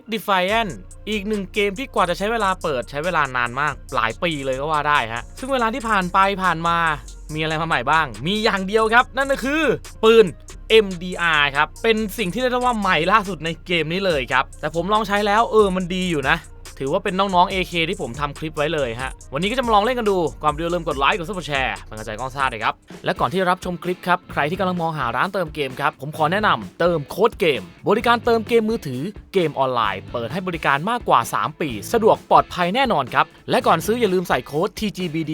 X Defiant อีกหนึ่งเกมที่กว่าจะใช้เวลาเปิดใช้เวลานานมาก หลายปีเลยก็ว่าได้ฮะ ซึ่งเวลาที่ผ่านไปผ่านมา มีอะไรมาใหม่บ้าง มีอย่างเดียวครับ นั่นก็คือ ปืน MDR ครับ เป็นสิ่งที่เรียกว่าใหม่ล่าสุดในเกมนี้เลยครับ แต่ผมลองใช้แล้วเออมันดีอยู่นะ ถือว่าเป็นน้องๆ AK ที่ผมทำคลิปไว้เลยฮะ วันนี้ก็จะมาลองเล่นกันดู ก่อนไปดูอย่มกดไลค์ กดซับสไครต์เป็นกำลังใจก้องซ่าเลยครับ และก่อนที่จะรับชมคลิปครับ ใครที่กำลังมองหาร้านเติมเกมครับ ผมขอแนะนำเติมโค้ดเกม บริการเติมเกมมือถือเกมออนไลน์ เปิดให้บริการมากกว่า 3 ปี สะดวกปลอดภัยแน่นอนครับ และก่อนซื้ออย่าลืมใส่โค้ด TGBD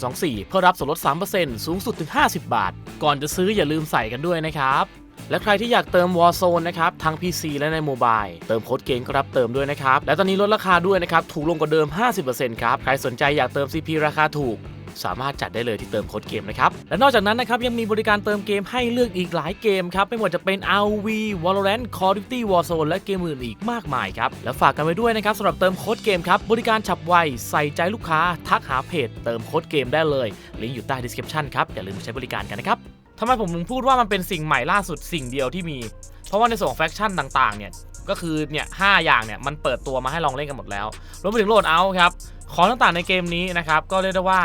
2024เพื่อรับส่วนลด3%สูงสุดถึง 50 บาท ก่อนจะซื้ออย่าลืมใส่กันด้วยนะครับ และใครที่อยากเติม Warzone นะครับทั้ง PC และในโมบายเติมโค้ดเกมก็รับเติมด้วยนะครับ และตอนนี้ลดราคาด้วยนะครับ ถูกลงกว่าเดิม 50%ครับ ใครสนใจอยากเติม CP ราคาถูก สามารถจัดได้เลยที่เติมโค้ดเกมนะครับ และนอกจากนั้นนะครับ ยังมีบริการเติมเกมให้เลือกอีกหลายเกมครับ ไม่ว่าจะเป็น RV Valorant Call of Duty Warzone และเกมอื่นอีกมากมายครับ และฝากกันไว้ด้วยนะครับสำหรับเติมโค้ดเกมครับบริการฉับไวใส่ใจลูกค้า ทักหาเพจ เติมโค้ดเกมได้เลยลิงก์อยู่ใต้ description ครับอย่าลืมไปใช้บริการกันนะครับ ทำไมผมถึงพูดว่ามันเป็นสิ่งใหม่ล่าสุดสิ่งเดียวที่มี เพราะว่าในส่วนของแฟคชั่นต่างๆ เนี่ยก็คือเนี่ยหอย่างเนี่ยมันเปิดตัวมาให้ลองเล่นกันหมดแล้ว รวมไปถึงโหลดเอาครับของต่างๆในเกมนี้นะครับก็เรียกได้ว่า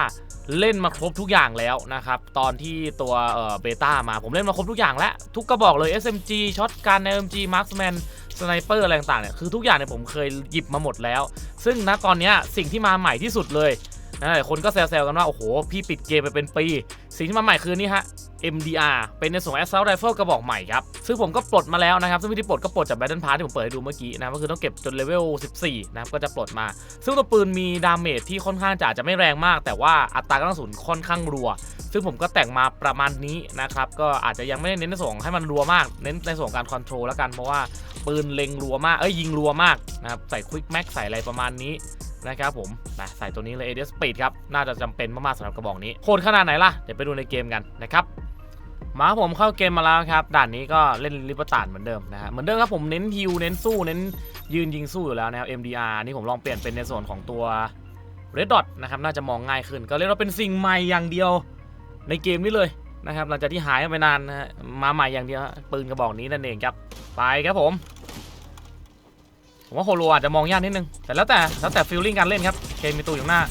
เล่นมาครบทุกอย่างแล้วนะครับตอนที่ตัวเออเบต้ามาผมเล่นมาครบทุกอย่างแล้ว ทุกกระบอกเลย SMG ช็อตกัน LMG Marksman สไนเปอร์อะไรต่างๆเนี่ยคือทุกอย่างเนี่ยผมเคยหยิบมาหมดแล้ว ซึ่งณตอนนี้สิ่งที่มาใหม่ที่สุดเลย นะหลายคนก็แซวๆกันว่า โอ้โห พี่ปิดเกมไปเป็นปี สิ่งที่มาใหม่คือนี่ฮะ MDR เป็นในส่วนของ Assault Rifle กระบอกใหม่ครับ ซึ่งผมก็ปลดมาแล้วนะครับ ซึ่งวิธีปลดก็ปลดจาก Battle Pass ที่ผมเปิดให้ดูเมื่อกี้นะก็คือต้องเก็บจนเลเวล 14 นะครับ ก็จะปลดมา ซึ่งตัวปืนมีดาเมจที่ค่อนข้างจะอาจจะไม่แรงมาก แต่ว่าอัตรากระสุนค่อนข้างรัว ซึ่งผมก็แต่งมาประมาณนี้นะครับ ก็อาจจะยังไม่ได้เน้นในส่วนของให้มันรัวมาก เน้นในส่วนของการคอนโทรลแล้วกัน เพราะว่าปืนเล็งรัวมาก เอ้ยยิงรัวมากนะครับ ใส่ Quick Max ใส่อะไรประมาณนี้ นะครับผมนะใส่ตัวนี้เลย ADS Speed ครับ น่าจะจำเป็นมากๆสำหรับกระบอกนี้โหดขนาดไหนล่ะ เดี๋ยวไปดูในเกมกันนะครับมาผมเข้าเกมมาแล้วครับ ด่านนี้ก็เล่นลิปตานเหมือนเดิมนะฮะเหมือนเดิมครับผมเน้นฮิวเน้นสู้เน้นยืนยิงสู้อยู่แล้วนะครับ MDR นี่ผมลองเปลี่ยนเป็นในส่วนของตัว Red Dot นะครับน่าจะมองง่ายขึ้น ก็เรียกว่าเป็นสิ่งใหม่อย่างเดียวในเกมนี้เลยนะครับหลังจากที่หายไปนานนะฮะมาใหม่อย่างเดียวปืนกระบอกนี้นั่นเองครับไปครับผม ผมว่าโฮโลอาจจะมองยากนิดนึง แต่แล้วแต่แล้วแต่ฟีลลิ่งการเล่นครับเคมีตูอยู่ข้างหน้า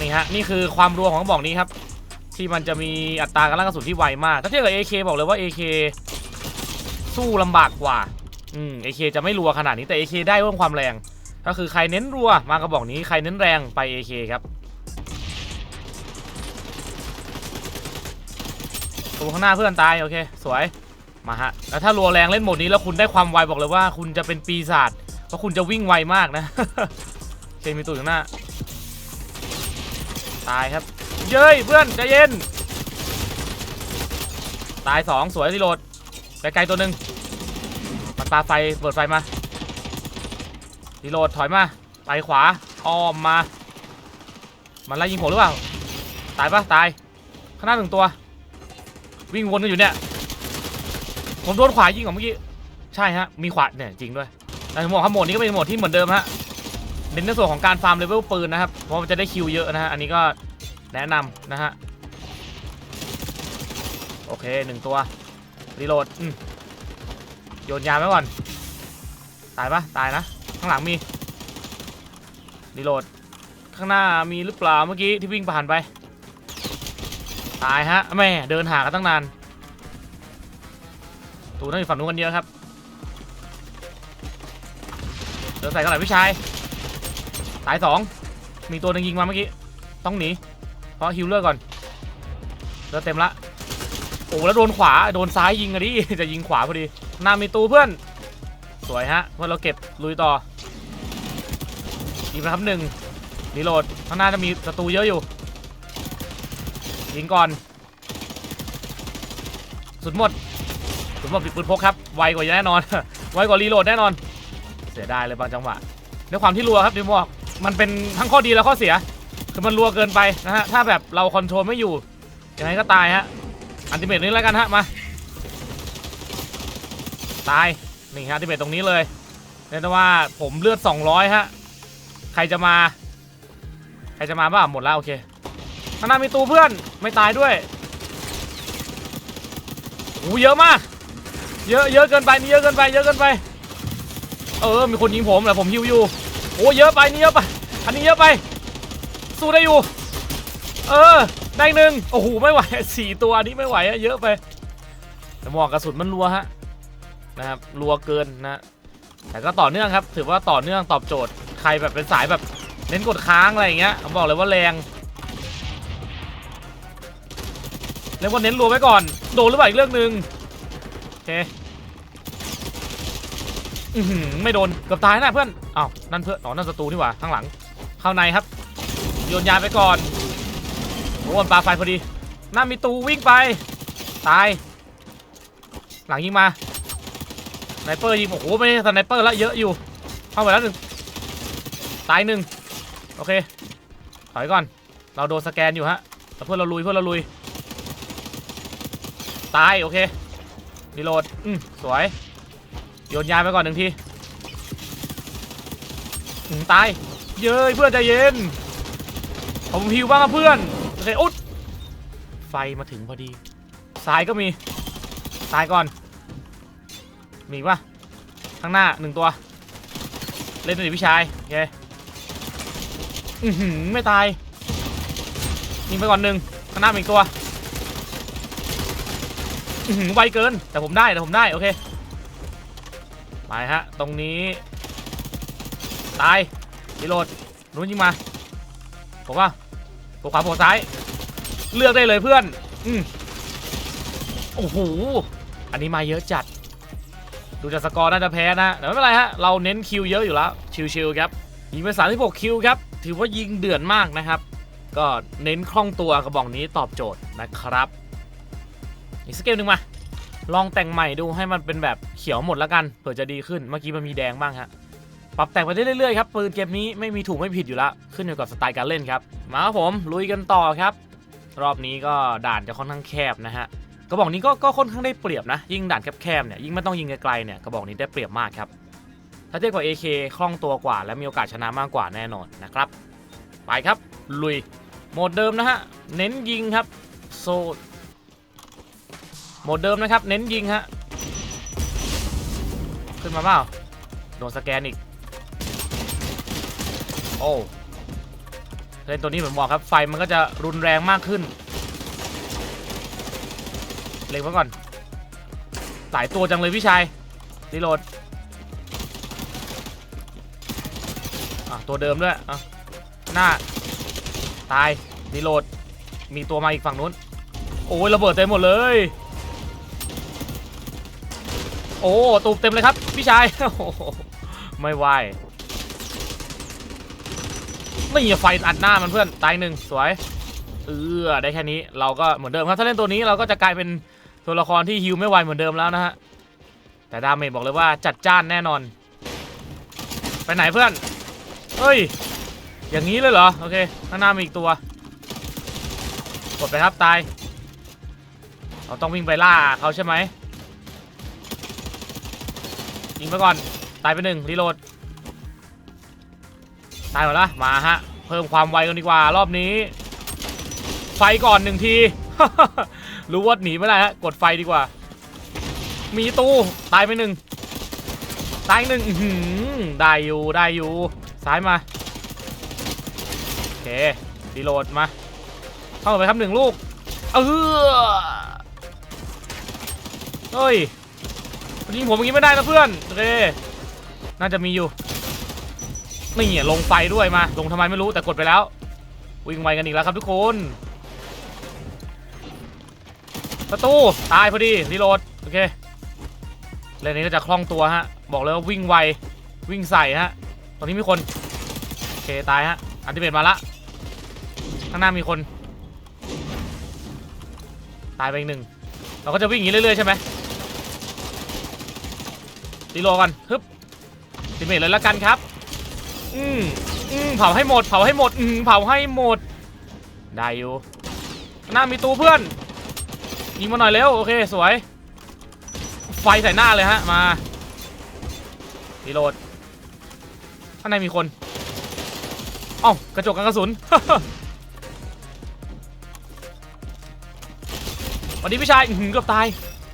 นี่ฮะ นี่คือความรัวของกระบอกนี้ครับ ที่มันจะมีอัตรากำลังกระสุนที่ไวมาก ถ้าเทียบกับ AK บอกเลยว่า AK สู้ลำบากกว่า อืม AK จะไม่รัวขนาดนี้แต่ AK ได้เรื่องความแรง ก็คือใครเน้นรัวมากระบอกนี้ใครเน้นแรงไป AK ครับตัวข้างหน้าเพื่อนตายโอเค สวย มาฮะ แล้วถ้ารัวแรงเล่นโหมดนี้แล้วคุณได้ความไวบอกเลยว่า คุณจะเป็นปีศาจ เพราะคุณจะวิ่งไวมากนะเคมีตัวอยู่ข้างหน้า ตายครับ เย้ยเพื่อนใจเย็น ตายสองสวยรีโหลดไกลๆตัวหนึ่งมันปาไฟเปิดไฟมารีโหลดถอยมาไปขวาอ้อมมา มันไล่ยิงผมหรือเปล่า ตายปะตาย ข้างหน้าหนึ่งตัว วิ่งวนกันอยู่เนี่ย ผมโดนขวายิงของเมื่อกี้ ใช่ฮะ มีขวาเนี่ยจริงด้วยแต่ผมบอกครับโหมดนี้ก็เป็นโหมดที่เหมือนเดิมฮะเน้นในส่วนของการฟาร์มเลเวลปืนนะครับ เพราะมันจะได้คิวเยอะนะฮะ อันนี้ก็แนะนำนะฮะ โอเคหนึ่งตัว รีโหลดโยนยาไว้ก่อน ตายปะตายนะ ข้างหลังมี รีโหลด ข้างหน้ามีหรือเปล่าเมื่อกี้ที่วิ่งผ่านไป ตายฮะแม่เดินหากันตั้งนาน ตูนั่งอยู่ฝั่งนู้นกันเยอะครับเดินใส่กันหน่อยพี่ชายตายสองมีตัวหนึงยิงมาเมื่อกี้ ต้องหนี เพราะฮิวเลอร์ก่อนเลือดเต็มละ โอ้แล้วโดนขวา โดนซ้ายยิงอะดิ จะยิงขวาพอดีหน้ามีตูเพื่อน สวยฮะ เพื่อนเราเก็บลุยต่อยิงนะครับหนึ่งรีโหลด ข้างหน้าจะมีศัตรูเยอะอยู่ ยิงก่อน สุดหมด สุดหมดปิดปืนพกครับ ไวกว่าแน่นอน ไวกว่ารีโหลดแน่นอน เสียดายเลยบางจังหวะด้วยความที่รัวครับดิมบอกมันเป็นทั้งข้อดีและข้อเสีย คือมันรัวเกินไปนะฮะ ถ้าแบบเราคอนโทรลไม่อยู่ยังไงก็ตายฮะ อันติเมตนี้แล้วกันฮะ มา ตาย นี่ฮะอันติเมตตรงนี้เลยเรียกได้ว่าผมเลือด 200 ฮะ ใครจะมา ใครจะมาบ้างหมดแล้วโอเคข้างหน้ามีตูเพื่อน ไม่ตายด้วยโอ้เยอะมาก เยอะเยอะเกินไปนี่เยอะเกินไปเยอะเกินไป เออ มีคนยิงผมแหละผมฮิวอยู่ โอ้เยอะไปนี่เยอะไป อันนี้เยอะไป สู้ได้อยู่ เออ ได้หนึ่งโอ้โห ไม่ไหวสี่ตัวอันนี้ไม่ไหวอะเยอะไป แต่หมอกกระสุนมันรัวฮะ นะครับ รัวเกินนะ แต่ก็ต่อเนื่องครับ ถือว่าต่อเนื่องตอบโจทย์ ใครแบบเป็นสายแบบเน้นกดค้างอะไรอย่างเงี้ย ผมบอกเลยว่าแรงเรียกว่าเน้นรัวไว้ก่อน โดนหรือเปล่าอีกเรื่องหนึ่งโอเค ไม่โดนเกือบตายนะเพื่อนอ้าวนั่นเพื่อนอ๋อนั่นศัตรูนี่หว่าข้างหลัง เข้าในครับ โยนยาไปก่อนโอ้ปลาไฟพอดีหน้ามีตูวิ่งไป ตาย หลังยิงมาสไนเปอร์ยิงโอ้โหไม่ใช่สไนเปอร์ละเยอะอยู่ เข้าไปแล้วหนึ่งตายหนึ่งโอเคถอยก่อน เราโดนสแกนอยู่ฮะแล้วเพื่อนเราลุยเพื่อนเราลุย ตายโอเครีโหลดอืมสวย โยนยาไปก่อนหนึ่งทีอืมตาย เย้ยเพื่อนใจเย็นผมหิวบ้างเพื่อนโอเคอุ๊ดไฟมาถึงพอดีซ้ายก็มีตายก่อน มีปะข้างหน้าหนึ่งตัว เล่นหน่อยดิพี่ชายโอเคอือหือไม่ตายยิงไปก่อนหนึ่งข้างหน้าอีกตัวอือหือไวเกินแต่ผมได้แต่ผมได้โอเค ไปฮะ ตรงนี้ ตายรีโหลดนู้นยิงมาผมว่าโผล่ขวาโผล่ซ้าย เลือกได้เลยเพื่อน อืมโอ้โห อันนี้มาเยอะจัด ดูจากสกอร์น่าจะแพ้นะแต่ไม่เป็นไรฮะ เราเน้นคิวเยอะอยู่แล้ว ชิวๆครับ ยิงไป36คิวครับ ถือว่ายิงเดือดมากนะครับ ก็เน้นคล่องตัวกระบอกนี้ตอบโจทย์นะครับ อีกสกเกลหนึ่งมา ลองแต่งใหม่ดูให้มันเป็นแบบเขียวหมดแล้วกันเผื่อจะดีขึ้นเมื่อกี้มันมีแดงบ้างฮะปรับแต่งไปได้เรื่อยๆครับปืนเกมนี้ไม่มีถูกไม่ผิดอยู่ล้วขึ้นอยู่กับสไตล์การเล่นครับมาครับผมลุยกันต่อครับ รอบนี้ก็ด่านจะค่อนข้างแคบนะฮะกระบอกนี้ก็ก็ค่อนข้างได้เปรียบนะ ยิ่งด่านแคบๆเนี่ยยิ่งไม่ต้องยิงไกลๆเนี่ยกระบอกนี้ได้เปรียบมากครับถ้าเทียบกับ AK คล่องตัวกว่า และมีโอกาสชนะมากกว่าแน่นอนนะครับ ไปครับลุยโหมดเดิมนะฮะเน้นยิงครับโซ มดเดิมนะครับ เน้นยิงฮะ ขึ้นมาเปล่า โดนสแกนอีก โอ้เล่นตัวนี้เหมือนบอกครับ ไฟมันก็จะรุนแรงมากขึ้น เล็งไว้ก่อน หลายตัวจังเลยพี่ชายรีโหลดอะตัวเดิมด้วยอะหน้า ตายรีโหลด มีตัวมาอีกฝั่งนู้น โอ้ยระเบิดเต็มหมดเลย โอ้ตูบเต็มเลยครับพี่ชายโอ้โหไม่ไหวนี่ไฟอัดหน้ามันเพื่อนตายหนึ่งสวยเออได้แค่นี้เราก็เหมือนเดิมครับถ้าเล่นตัวนี้เราก็จะกลายเป็นตัวละครที่ฮิวไม่ไหวเหมือนเดิมแล้วนะฮะแต่ดาเมจบอกเลยว่าจัดจ้านแน่นอน ไปไหนเพื่อนเฮ้ยอย่างนี้เลยเหรอโอเคข้างหน้ามีอีกตัวกดไปครับตายเราต้องวิ่งไปล่าเขาใช่ไหม ยิงไปก่อน ตายไปหนึ่งรีโหลด ตายหมดละมาฮะ เพิ่มความไวกันดีกว่ารอบนี้ ไฟก่อนหนึ่งที รู้ว่าหนีไม่ได้ฮะ กดไฟดีกว่า มีตู้ตายไปหนึ่งตายหนึ่งได้อยู่ได้อยู่ซ้ายมาโอเครีโหลดมาเข้าไปครับหนึ่งลูกเออเฮ้ย ยิงผมอย่างนี้ไม่ได้นะเพื่อนโอเคน่าจะมีอยู่นี่ลงไฟด้วยมา ลงทำไมไม่รู้แต่กดไปแล้ว วิ่งไวกันอีกแล้วครับทุกคนประตูตายพอดีรีโหลดโอเคเล่นนี้ก็จะคล่องตัวฮะ บอกเลยว่าวิ่งไววิ่งใส่ฮะตอนนี้มีคนโอเคตายฮะอันติเมตมาละข้างหน้ามีคน ตายไปอีกหนึ่งเราก็จะวิ่งอย่างนี้เรื่อยๆใช่ไหม รีโหลดกันฮึบติเมตเลยละกันครับ อืมอืมเผาให้หมด เผาให้หมด อืมเผาให้หมด ได้อยู่ หน้ามีตูเพื่อน ยิงมาหน่อยเร็ว โอเค สวย ไฟใส่หน้าเลยฮะ มารีโหลด ข้างในมีคนเอ้ากระจกกันกระสุนวัสดีพี่ชายอือเกือบตาย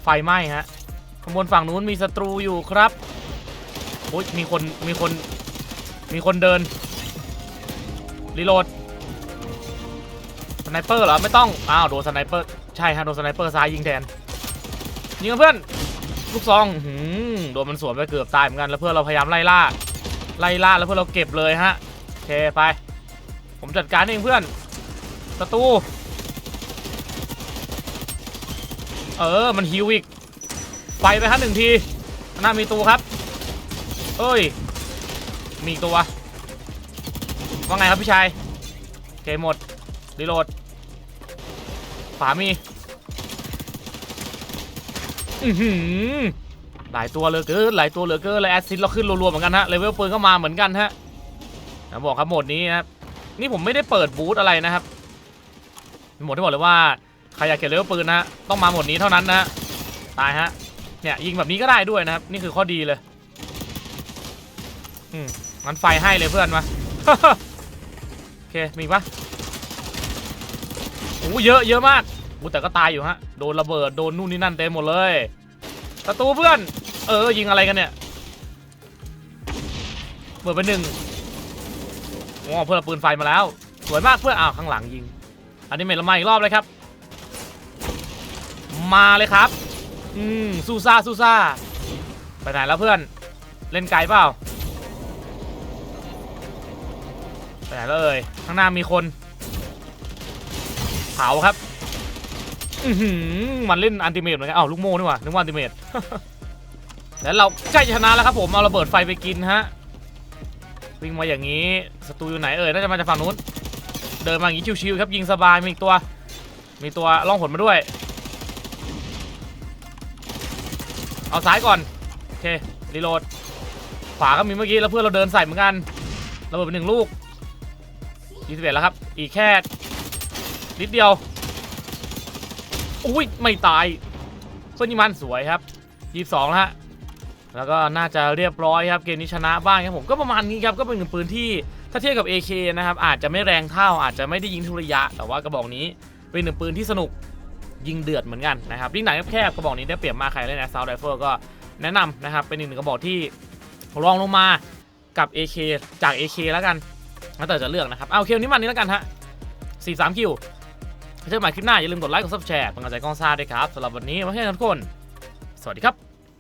ไฟไหม้ฮะ ข้างบนฝั่งนู้นมีศัตรูอยู่ครับโอ้ยมีคนมีคนมีคนเดินรีโหลดสไนเปอร์เหรอไม่ต้องอ้าวโดนสไนเปอร์ใช่ฮะโดนสไนเปอร์ซ้ายยิงแทนยิงเพื่อนลูกซองหืมโดนมันสวนไปเกือบตายเหมือนกันแล้วเพื่อนเราพยายามไล่ล่าไล่ล่าแล้วเพื่อนเราเก็บเลยฮะโอเคไป ผมจัดการเองเพื่อนศัตรูเออมันฮิวอีก ไปไปครับหนึ่งทีหน้ามีตัวครับ เอ้ย มีตัว ว่าไงครับพี่ชายโอเคหมดรีโหลดฝามีอือหือหลายตัวเหลยเกินหลายตัวเหลือเกินเลยแอซซิดเราขึ้นรัวๆเหมือนกันฮะเลเวลปืนก็มาเหมือนกันฮะนะบอกครับโหมดนี้นะครับนี่ผมไม่ได้เปิดบูธอะไรนะครับโหมดที่บอกเลยว่าใครอยากเก็บเลเวลปืนนะฮะต้องมาโหมดนี้เท่านั้นนะตายฮะ เนี่ยยิงแบบนี้ก็ได้ด้วยนะครับ นี่คือข้อดีเลย อืมงั้นไฟให้เลยเพื่อนมาโอเค มีปะโอ้เยอะเยอะมากโอ้แต่ก็ตายอยู่ฮะ โดนระเบิด โดนนู่นนี่นั่นเต็มหมดเลยประตูเพื่อน เออ ยิงอะไรกันเนี่ยเปิดไปหนึ่งโอ้เพื่อนปืนไฟมาแล้ว สวยมากเพื่อนอ้าวข้างหลังยิง อันนี้เมทเรามาอีกรอบเลยครับ มาเลยครับ อืมซูซ่าซูซ่าไปไหนแล้วเพื่อน เล่นไกลเปล่าไปไหนแล้วเอ่ยข้างหน้ามีคนเผาครับอือหือมันเล่นอันติเมตเหมือนกันอ้าวลูกโม่นี่หว่านึกว่าอันติเมตแล้วเราใกล้ชนะแล้วครับผมเอาระเบิดไฟไปกินฮะวิ่งมาอย่างนี้ศัตรูอยู่ไหนเอ่ยน่าจะมาจากฝั่งนู้นเดินมาอย่างนี้ชิวๆครับยิงสบายมีอีกตัว มีตัวล่องหนมาด้วย เอาซ้ายก่อน โอเครีโหลด ขวาก็มีเมื่อกี้แล้วเพื่อนเราเดินใส่เหมือนกันระเบิดไปหนึ่งลูก21แล้วครับ อีกแค่นิดเดียว อุ้ย ไม่ตายเพื่อนยิมันสวยครับ22แล้วฮะแล้วก็น่าจะเรียบร้อยครับ เกมนี้ชนะบ้างครับผมก็ประมาณนี้ครับก็เป็นหนึ่งปืนที่ถ้าเทียบกับ AK นะครับอาจจะไม่แรงเท่าอาจจะไม่ได้ยิงทุระยะ แต่ว่ากระบอกนี้เป็นหนึ่งปืนที่สนุก ยิงเดือดเหมือนกันนะครับยิงหนังแคบๆกระบอกนี้ได้เปรียบมากใครเล่นแอสซาวด์ไดเฟอร์ก็แนะนำนะครับเป็นอีกหนึ่งกระบอกที่รองลงมากับ AK จาก AK แล้วกันแล้วแต่จะเลือกนะครับเอาเคลนี้มันนี้แล้วกันฮะ43คิวเจอกันใหม่คลิปหน้าอย่าลืมกดไลค์กดซับแชร์เป็นกำลังใจก้องซ่าด้วยครับสำหรับวันนี้มาให้ทุกคน สวัสดีครับ